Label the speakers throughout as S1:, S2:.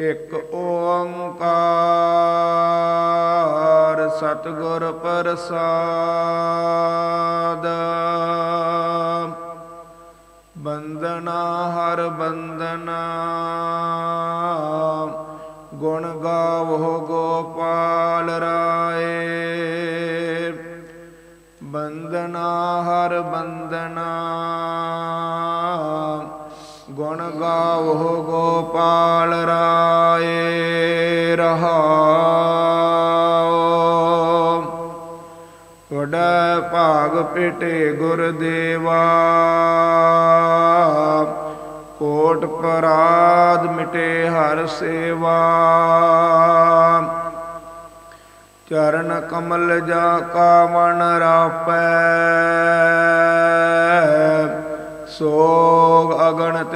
S1: ਇਕ ਓੰਕਾਰ ਸਤਿਗੁਰ ਪ੍ਰਸਾਦ। ਬੰਦਨਾ ਹਰ ਬੰਦਨਾ ਗੁਣ ਗਾਵੋ ਗੋਪਾਲ ਰਾਏ। ਬੰਦਨਾ ਹਰ ਬੰਦਨਾ ਗੁਣ ਗਾਵੋ ਗੋਪਾਲ ਰਾਏ ਰਹਾਉ। ਵਡਾ ਭਾਗ ਪਿਟੇ ਗੁਰਦੇਵਾ ਕੋਟ ਪਰਾਦ ਮਿਟੇ ਹਰ ਸੇਵਾ। ਚਰਨ ਕਮਲ ਜਾ ਕਾ ਮਨ ਰਾਪੈ।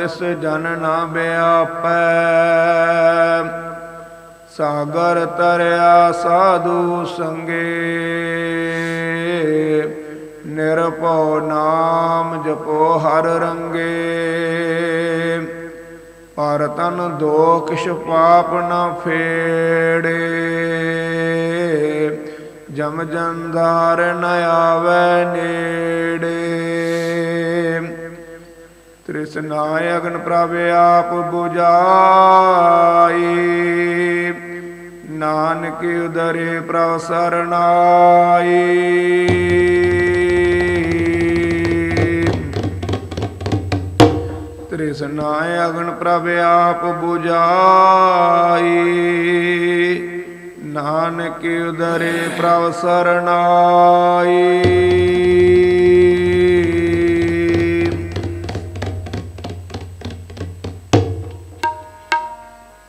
S1: ਤਿਸ ਜਨ ਨਾ ਬਿਆਪੈ ਸਾਗਰ ਤਰਿਆ ਸਾਧੂ ਸੰਗੇ। ਨਿਰਭਉ ਨਾਮ ਜਪੋ ਹਰ ਰੰਗੇ। ਪਰ ਤਨ ਦੋਖ ਪਾਪ ਨਾ ਫੇੜੇ। ਜਮ ਜੰਦਾਰ ਨ ਆਵੈ ਨੇੜੇ। ਤ੍ਰਿਸ਼ਨਾ ਅਗਨ ਪ੍ਰਭ ਆਪ 부ਜਾਈ ਨਾਨਕ ਉਦਰੇ ਪ੍ਰਭ ਸਰਨਾਈ ਤ੍ਰਿਸ਼ਨਾ ਅਗਨ ਪ੍ਰਭ ਆਪ 부ਜਾਈ ਨਾਨਕ ਉਦਰੇ ਪ੍ਰਭ ਸਰਨਾਈ